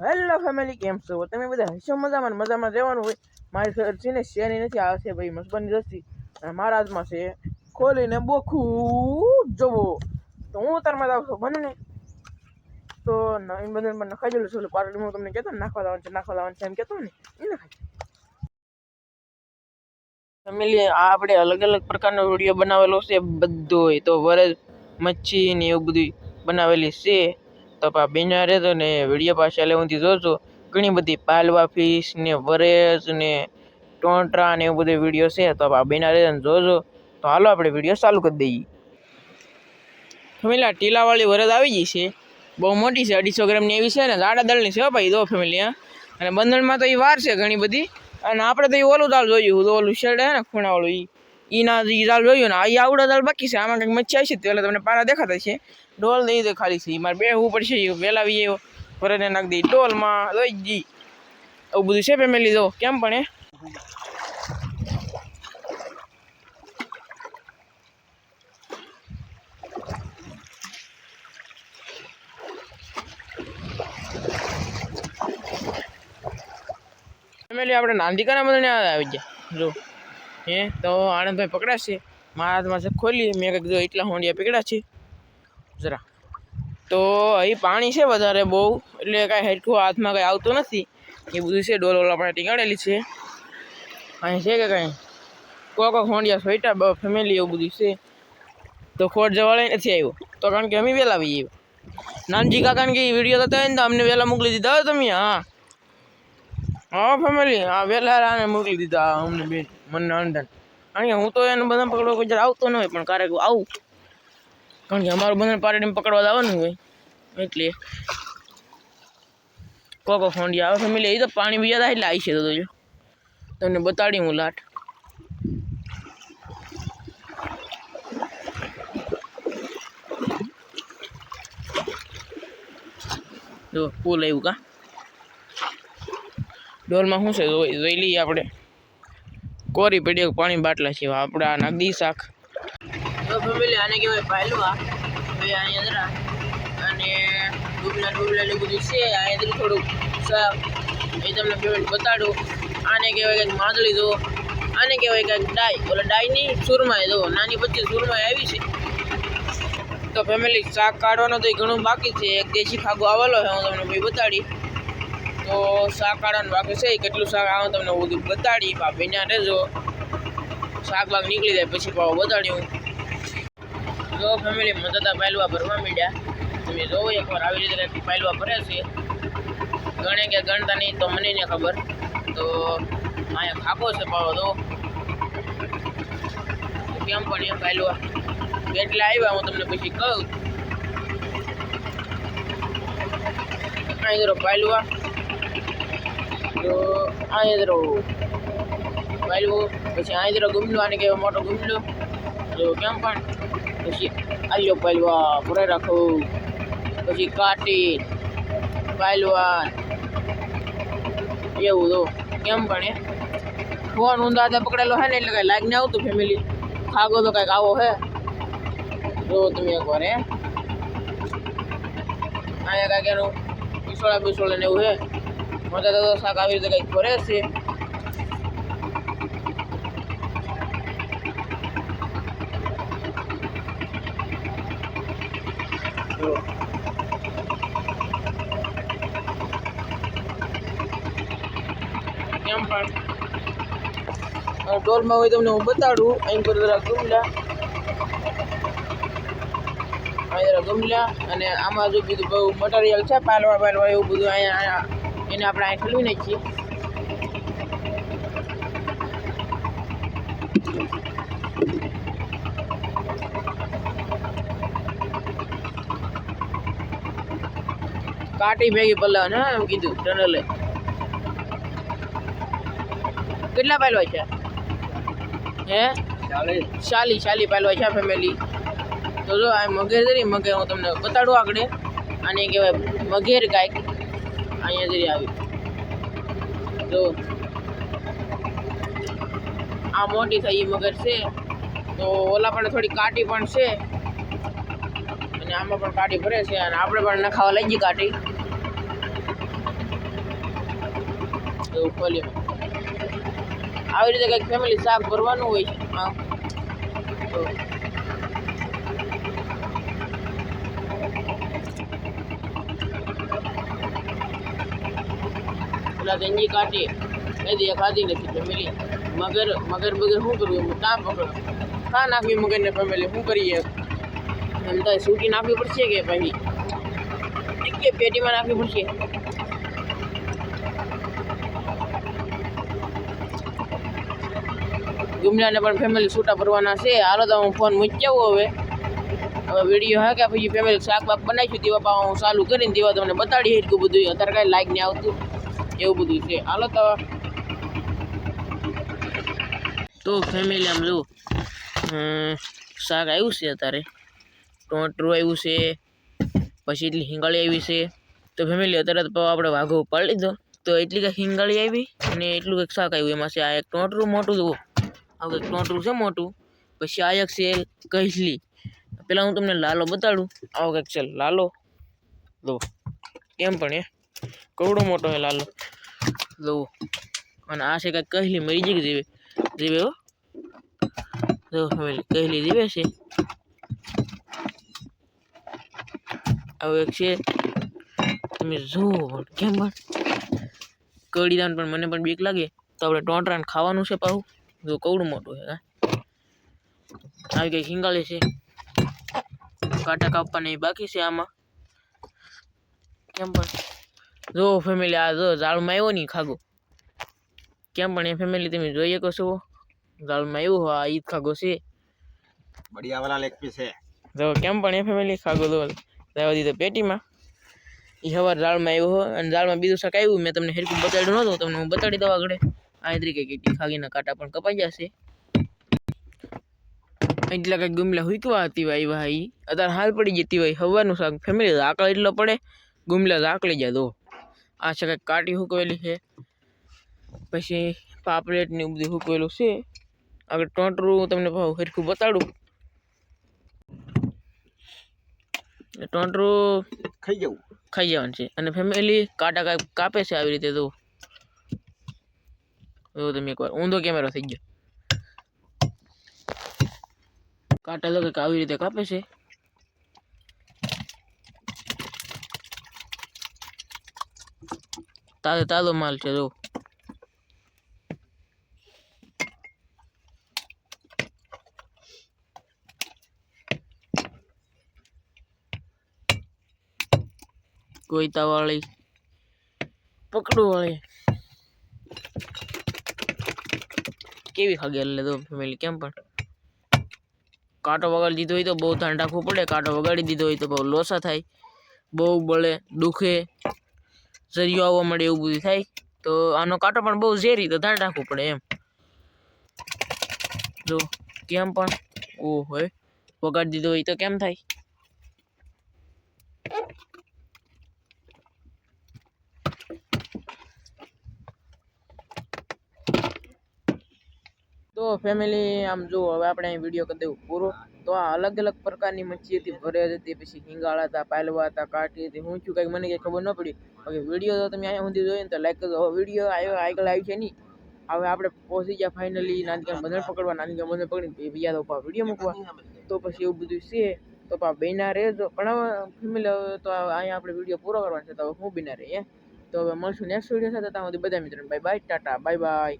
Hello family કેમ છો? તમે બધા હશો મજામાં મજામાં રહેવાનું હોય? મારી સર છે ને શેરી નથી આવે છે ભાઈ મસબાની અને મારા હાથમાં છે ખોલીને બોખું. જોવો, તો હું તારમાં જાઉં છું બને ને, તો નવીન બંધન પણ નખાઈ જેલું છું. પાર્ટી હું તમને કહેતો ને, નાખવા લાવવાનું છે, નાખવા લાવવાનું છે એમ કહેતો ને, એ નખાય. ફેમિલી આપણે અલગ અલગ પ્રકારનો વીડિયો બનાવેલો છે બધો તો વરસ, મચ્છી ને એવું બધું બનાવેલી છે. તો પા બેના રહેતો ને વીડિયો પાછા લેવાથી જોજો ઘણી બધી પાલવા ફિશ ને વરેસ ને ટોંટરા ને એવું બધું વીડિયો છે. તો પા બેના રહેતો ને જોજો તો હાલો આપણે વીડિયો ચાલુ કરી દઈએ. ફેમિલી ટીલાવાળી વરદ આવી ગઈ છે. બહુ મોટી છે, અઢીસો ગ્રામની એવી છે ને દાડા દળની છે ભાઈ દો ફેમિલી અને બંધણમાં તો એ વાર છે ઘણી બધી. અને આપણે તો એ ઓલું દાળ જોયું તો ઓલું શેડ હે ને, ખૂણાવાળું ઈ. ઈ દાળ જોયું ને, આ આવડે આવડા બાકી છે, આમાં કંઈક મચ્છી આવશે પહેલાં તમને પારા દેખાતા છે. ડોલ દઈ દે ખાલી છે, મારે બેહવું પડશે ઈ વેલાવી આવ્યો ભરેને નાખી દઈ. ડોલમાં દઈ જી આવું બધું છે ફેમિલી જો, કેમ પણ એ? ફેમિલી આપણે નાંદિકાના બધાને આવી ગયા. જો. હે તો આનંદભાઈ પકડાશે. મારા હાથમાં છે ખોલી. મેં જો એટલા હોંડિયા પકડ્યા છે. જરા. તો અહીં પાણી છે વધારે બહુ. એટલે કાંઈ હેરખું હાથમાં કાંઈ આવતું નથી. એ બધું છે, ડોલ ઓલ આપણે ટીંગાડેલી છે. અહીં છે કે કાંઈ? કોક કોક હોંડિયા સોઈટા ફેમિલી એવું બધું છે. તો ખોટ જવાળે નથી આવ્યો. તો કારણ કે અમે વહેલા આવી આવ્યો નાનજી કાકાને કે વીડિયો થતા હોય ને તો અમને વહેલા મોકલી દીધા હોય તમે. હા. હા, ફેમિલી. હા, વહેલા મોકલી દીધા અમને બેન. મને અંડન અહીંયા હું તો એને બધા પકડવા કોઈ જરા આવતો ન હોય, પણ ક્યારેક આવું. કારણ કે અમારું બંધન પાર્ટીને પકડવા લાવવાનું હોય, એટલે. કોકો ફોંડી આવે, ફેમિલી એ તો પાણી બીજા થાય એટલે આવી છે તો જો. તમને બતાડી હું લાટ. જો પુલ આવ્યું કા? ડોલમાં શું છે? જોઈ લઈએ આપણે. કોરી પડી પાણી બાટલા છે આપણે આ નાખ શાક. તો ફેમિલી આને કહેવાય પાયલવા ભાઈ અહીંયા અને ડૂબલા ડુબલા ને બધું છે. અહીંયા થોડુંક શાક. એ તમને પેમેન્ટ બતાડું. આને કહેવાય કંઈક માંદળી દો. આને કહેવાય કંઈક ડાય ઓલા ડાયની સુરમાય દો. નાની બચ્ચી સુરમાય આવી છે. તો ફેમિલી શાક કાઢવાનો તો ઘણું બાકી છે. એક દેશી ખાગો આવેલો છે, હું તમને ભાઈ બતાડી. તો શાક કાઢવાનું બાકી છે. કેટલું શાક આવે તમને બધું બતાડી પા ભીના રહેજો. શાક બાગ નીકળી જાય પછી પાવ બતાડી હું. જો ફેમિલી મદદા પાયલવા ભરવા માંડ્યા. તમે જોવો એકવાર આવી રીતે પાયલવા ભરે છે. ગણે કે ગણતા નહીં તો મને ને ખબર. તો અહીંયા ખાકો છે પાવો તો કેમ પણ એ પાયલવા. કેટલા આવ્યા હું તમને પછી કહું. અહીં પાયલવા. અહીં જરો પાયલવો પછી અહીં જરો ગુમલો આને કહેવાય મોટો ગુમલો તો કેમ પણ પછી આલ્યો પાયલવા ભરે રાખો પછી કાટી પાયલવાન એવું તો કેમ પણ એ ફોન ઊંધા હાથે પકડેલો હે ને એટલે કાંઈ લાગને આવતું ફેમિલી ખાગો તો કાંઈક આવો હે જો તમે એકવાર હે અહીંયા કાંઈક એનું પીસોળા પીસોળા ને એવું હે મજા તો શાક આવી રીતે કંઈક ભરે છે. એમ પણ. ટોલમાં હોય તમને હું બતાડું. અહીં પર જરા ગુમલા. અહીં જરા ગુમલા. અને આમાં જો બીજું બહુ મટીરિયલ છે પાલવા પાલવા એવું બધું અહીંયા એને આપણે અહીં ઠલવી નાખીએ. કાટી ભેગી પલ્લા ને એમ કીધું ટનલે. કેટલા પહેલવા છે? હે? શાલી શાલી પહેલવા છે ફેમિલી તો જો આ મગેર જરી મગેર હું તમને બતાડું આગળ. આને કહેવાય મગેર કાંઈક અહીંયા જરી આવી. જો. આ મોટી થઈ મગર છે. તો ઓલા પણ થોડી કાટી પણ છે. અને આમાં પણ કાટી ભરે છે અને આપણે પણ નખાવા લઈ ગઈ કાટી. એવું ખોલી આવી રીતે કંઈક ફેમિલી શાક ભરવાનું હોય છે. તો પેલા ગંજી કાઢી એ દી ખાધી નથી ફેમિલી મગર મગર બગર શું કરવું એમ કામ પકડો ખા નાખવી મગરને ફેમિલી શું કરીએ એમ તો સૂકી નાખવી પડશે કે પછી કે પેટીમાં નાખવી પડશે ગુમલાને પણ ફેમિલી છૂટા ભરવાના છે હાલો તો હું ફોન મૂકી આવું હવે હવે વીડિયો હા કે પછી ફેમિલી શાક બાક બનાવીશું તેવા પા હું ચાલુ કરીને તેવા તમને બતાડી એટલું બધું અત્યારે કાંઈ લાઈક નહીં આવતું એવું બધું છે. હાલો તો. તો ફેમિલી આમ જો શાક આવ્યું છે અત્યારે. ટોટરું આવ્યું છે. પછી એટલી હિંગાળી આવી છે. તો ફેમિલી અત્યારે તો આપણે વાઘો ઉપાડી લીધો. તો એટલી કંઈક હિંગાળી આવી અને એટલું કંઈક શાક આવ્યું એમાં છે આ એક ટોટરું મોટું જુઓ. આવું કંઈક ટોટરું છે મોટું. પછી આ એક છે કહીલી પહેલાં હું તમને લાલો બતાડું. આવો કંઈક છે લાલો. જુઓ. કેમ પણ એ. કવડો મોટો છે લાલો. લો અને આ છે કંઈક કહેલી મરી જઈ જીવે. જીવે હો. જો ફેમિલી કહેલી જીવે છે. આવું એક છે. તમે જુઓ પણ કેમ પણ કડીદાન પણ મને પણ બીક લાગે. તો આપણે ટોંટરાને ખાવાનું છે પાછું જો કવડું મોટું છે, હા. આવી કંઈક હિંગાળી છે. કાંટા કાપવાના એ બાકી છે આમાં. કેમ પણ? જો ફેમિલી આ જો ઝાડમાં આવ્યો નહીં ખાગો કેમ પણ એ ફેમિલી તમે જોઈએ શકો ઝાડમાં આવ્યું હા ઈદ ખાગો છે બઢિયા વાળા લેગ પીસ છે. જો કેમ પણ એ ફેમિલી ખાગો તો દાવા દીધો પેટીમાં. એ હવાર ઝાડમાં આવ્યો હોય અને ઝાડમાં બીજું શાક આવ્યું મેં તમને હેરકું બતાડ્યું નહોતું તમને હું બતાડી દઉં આગળ. આ તરીકે કેટલી ખાગીના કાંટા પણ કપાઈ જશે. એટલા કંઈક ગુમલા હુકવા હતી ભાઈ ભાઈ. અત્યારે હાલ પડી જતી હોય હવાનું શાક. ફેમિલી આકળ એટલો પડે ગુમલા આકળી જાય દો આ છે કંઈક કાટી હુકવેલી છે. પછી પાપલેટને એવું બધું હુકવેલું છે. આગળ ટોંટરું તમને હરખું બતાડું. ટોટરું ખાઈ જવું. ખાઈ જવાનું છે. અને ફેમિલી કાંટા કાપે છે આવી રીતે તો. એવું તમે એકવાર ઊંધો કેમેરો થઈ ગયો. કાંટા લગે આવી રીતે કાપે છે. તાજો તાજો માલ છે જો કોઈતા વાળી પકડું વાળી કેવી ખાગી એટલે તો ફેમિલી કેમ પણ કાંટો વગાડી દીધો હોય તો બહુ ધ્યાન રાખવું પડે કાંટો વગાડી દીધો હોય તો બહુ લોસા થાય બહુ બળે દુખે ઝરિયો આવવા મળે એવું બધું થાય, તો આનો કાંટો પણ બહુ ઝેરી તો ધાર રાખવું પડે એમ. જો, કેમ પણ? ઓ હોય વગાડી દીધો હોય તો કેમ થાય? તો ફેમિલી આમ જો, હવે આપણે અહીં વીડિયો કરી દેવું પૂરો. તો આ અલગ અલગ પ્રકારની મચ્છી હતી ભરેલ હતી, પછી હિંગાળા હતા, પાલવા હતા કાટી હતી, હું છું કંઈક મને કંઈ ખબર ન પડી. બાકી વીડિયો તો તમે અહીંયા સુધી જોયો ને તો લાઈક કરજો. વીડિયો આવ્યો આગળ આવી છે નહીં. હવે આપણે પહોંચી ગયા ફાઇનલી નાનકા બંધન પકડવા. નાનકા બંધન પકડી બીજા તો વીડિયો મૂકવા. તો પછી એવું બધું છે, તો પા બેના રહેજો. પણ હવે ફેમિલી તો અહીંયા આપણે વીડિયો પૂરો કરવાનો છે, તો હું બેના રહે તો હવે મળશું નેક્સ્ટ વીડિયો સાથે. ત્યાં સુધી બધા મિત્રો bye bye tata bye bye